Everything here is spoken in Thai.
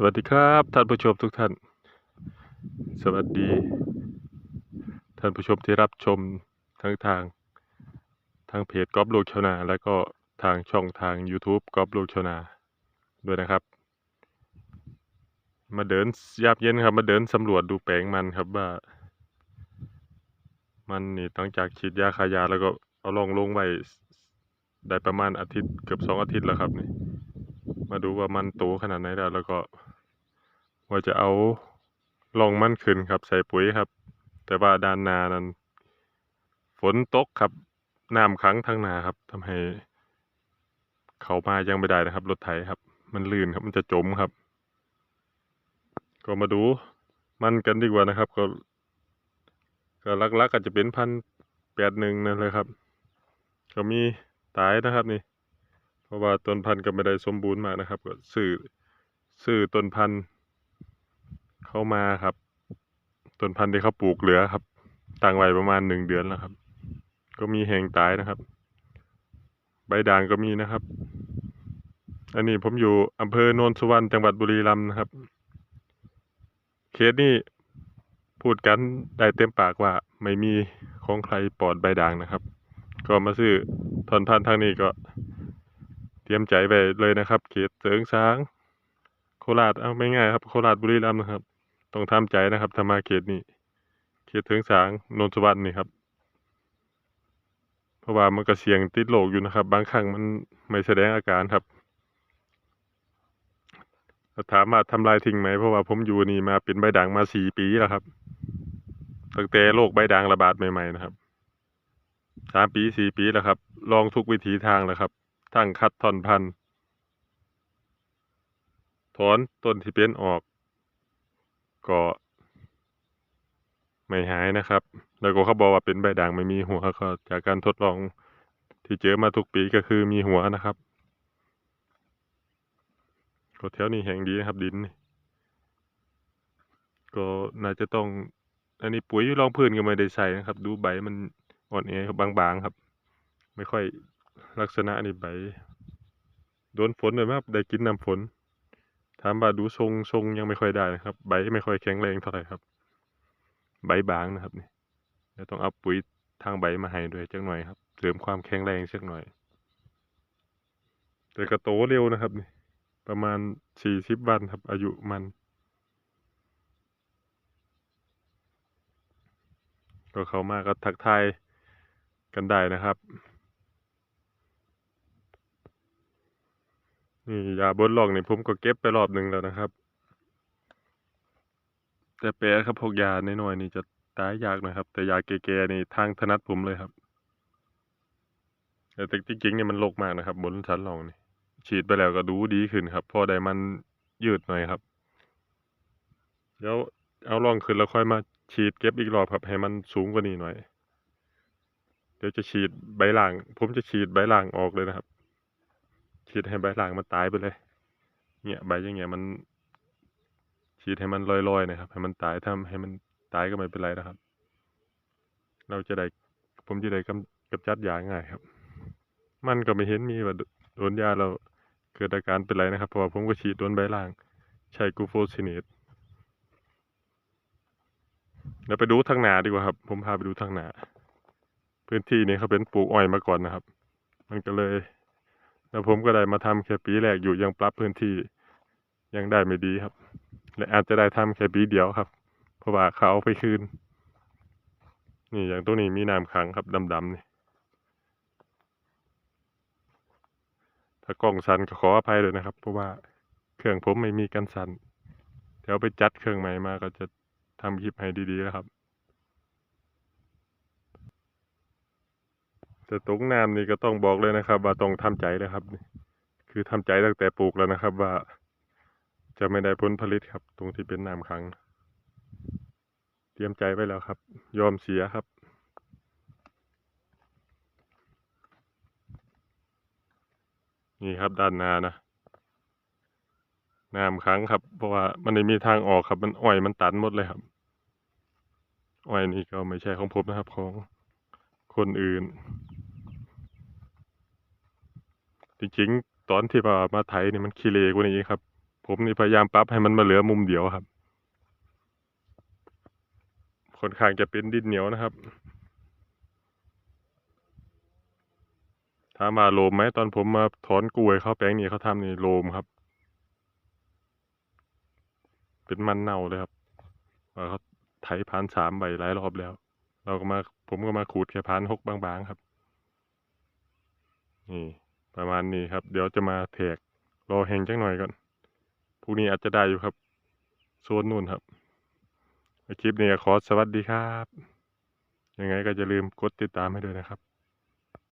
สวัสดีครับท่านผู้ชมทุกท่าน สวัสดี ท่านผู้ชมที่รับชมทั้งทางทางเพจกอล์ฟลูกชาวนา แล้วก็ทางช่องทาง YouTube กอล์ฟลูกชาวนา ด้วยนะครับ มาเดินยามเย็นครับ มาเดินสำรวจดูแปลงมันครับว่า มันนี่ตั้งจากฉีดยาคายาแล้วก็เอาลองลงไว้ได้ประมาณอาทิตย์เกือบสองอาทิตย์แล้วครับนี่มาดูว่ามันโตขนาดไหนแล้วแล้วก็ ว่าจะเอาลองมั่นขึ้นครับ ใส่ปุ๋ยครับ แต่ว่าด้านนานั้น ฝนตกครับน้ำขังทั้งนาครับทำให้ เขามายังไม่ได้นะครับ รถไถครับ มันลื่นครับมันจะจมครับ ก็มาดูมันกันดีกว่านะครับ ก็ ก็ลักๆก็จะเป็นพันแปดหนึ่งนั่นเลยครับ ก็มีตายนะครับนี่ เพราะว่าต้นพันธุ์ก็ไม่ได้สมบูรณ์มากนะครับ ก็ซื้อซื้อต้นพันธุ์ เข้ามาครับ ต้นพันธุ์ที่เขาปลูกเหลือครับตั้งไว้ประมาณหนึ่งเดือนแล้วครับ ก็มีแหงตายนะครับ ใบด่างก็มีนะครับ อันนี้ผมอยู่อำเภอโนนสุวรรณจังหวัดบุรีรัมย์นะครับ เคสนี้พูดกันได้เต็มปากว่าไม่มีของใครปลอดใบด่างนะครับ ก็มาซื้อถอนพันธุ์ทางนี้ก็ เตรียมใจไปเลยนะครับ เขตเสริงสางโคราชเอาไม่ง่ายครับ โคราชบุรีรัมย์นะครับ ต้องทำใจนะครับถ้ามาเขตนี้เขตเสริงสางนนทสุวรรณนี่ครับ เพราะว่ามันก็เสี่ยงติดโรคอยู่นะครับ บางครั้งมันไม่แสดงอาการครับถามว่าทำลายทิ้งไหมเพราะว่าผมอยู่นี่มาเป็นใบด่างมาสี่ปีแล้วครับตั้งแต่โรคใบด่างระบาดใหม่ๆนะครับสามปีสี่ปีแล้วครับ ลองทุกวิถีทางแล้วครับ ทั้งคัดทอนพันธุ์ถอนต้นที่เป็นออก ก็ไม่หายนะครับ แล้วก็เขาบอกว่าเป็นใบด่างไม่มีหัวก็จากการทดลองที่เจอมาทุกปีก็คือมีหัวนะครับก็แถวนี้แห่งดีนะครับ ดิน ก็น่าจะต้อง อันนี้ปุ๋ยรองพื้นก็ไม่ได้ใส่นะครับ ดูใบมันอ่อนแอบางๆครับ ไม่ค่อยลักษณะนี่ใบโดนฝนเลยครับได้กินน้ำฝน ถามว่าดูทรงทรงยังไม่ค่อยได้นะครับ ใบไม่ค่อยแข็งแรงเท่าไหร่ครับ ใบบางนะครับนี่เดี๋ยวต้องเอาปุ๋ยทางใบมาให้ด้วยจักหน่อยครับเสริมความแข็งแรงสักหน่อย แต่ก็โตเร็วนะครับนี่ประมาณสี่สิบวันครับ อายุมัน ก็เข้ามาก็ทักทายกันได้นะครับ นี่ยาบนหลอกนี่ผมก็เก็บไปรอบหนึ่งแล้วนะครับ แต่แปรครับพวกยาน้อยๆนี่จะตายยากหนะครับ แต่ยาแก่ๆนี่ทางถนัดผมเลยครับ แต่จริงๆนี่ยมันโรคมากนะครับ บนชั้นรองนี่ฉีดไปแล้วก็ดูดีขึ้นครับ พอได้มันยืดหน่อยครับ เดี๋ยวเอาลองขึ้นแล้วค่อยมาฉีดเก็บอีกรอบครับให้มันสูงกว่านี้หน่อย เดี๋ยวจะฉีดใบหล่างผมจะฉีดใบหล่างออกเลยนะครับ ฉีดให้ใบล่างมันตายไปเลย เนี่ยใบอย่างเงี้ยมันฉีดให้มันลอยๆนะครับ ให้มันตายถ้าให้มันตายก็ไม่เป็นไรนะครับ เราจะได้ผมจะได้กำกำจัดยาง่ายครับ มันก็ไม่เห็นมีว่าโดนยาเราเกิดอาการเป็นไรนะครับเพราะว่าผมก็ฉีดโดนใบล่าง ใช้กูโฟซิเนตเดี๋ยวไปดูทางหนาดีกว่าครับ ผมพาไปดูทางหนา พื้นที่นี้เขาเป็นปลูกอ้อยมาก่อนนะครับ มันก็เลย แล้วผมก็ได้มาทำแค่ปีแรกอยู่ยังปรับพื้นที่ยังได้ไม่ดีครับ และอาจจะได้ทำแค่ปีเดียวครับ เพราะว่าเขาเอาไปคืน นี่อย่างตรงนี้มีน้ำขังครับดำๆนี่ถ้ากล้องสั่นก็ขออภัยด้วยนะครับ เพราะว่าเครื่องผมไม่มีกันสั่นเดี๋ยวไปจัดเครื่องใหม่มาก็จะทำคลิปให้ดีๆแล้วครับ แต่ตรงน้ำนี่ก็ต้องบอกเลยนะครับ ว่าต้องทำใจนะครับ คือทำใจตั้งแต่ปลูกแล้วนะครับ ว่า จะไม่ได้ผลผลิตครับ ตรงที่เป็นน้ำขัง เตรียมใจไว้แล้วครับ ยอมเสียครับนี่ครับด้านน้านะน้ำขังครับ เพราะว่ามันไม่มีทางออกครับ มันอ้อยมันตันหมดเลยครับ อ้อยนี่ก็ไม่ใช่ของผมนะครับ ของคนอื่น จริงๆตอนที่ว่ามาไถนี่มันขี้เลกว่านี้ครับ ผมนี่พยายามปรับให้มันมาเหลือมุมเดียวครับค่อนข้างจะเป็นดินเหนียวนะครับ ถ้ามาโลมไหมตอนผมมาถอนกล้วยเข้าแปลงนี้เขาทำนี่โลมครับ เป็นมันเน่าเลยครับว่าเขาไถพานสามใบหลายรอบแล้ว เราก็มาผมก็มาขูดแค่พานหกบางๆครับ นี่ ประมาณนี้ครับ เดี๋ยวจะมาแทกรอแห้งจักหน่อยก่อนพรุ่งนี้อาจจะได้อยู่ครับโซนนู่นครับคลิปนี้ขอสวัสดีครับ ยังไงก็อย่าลืมกดติดตามให้ด้วยนะครับ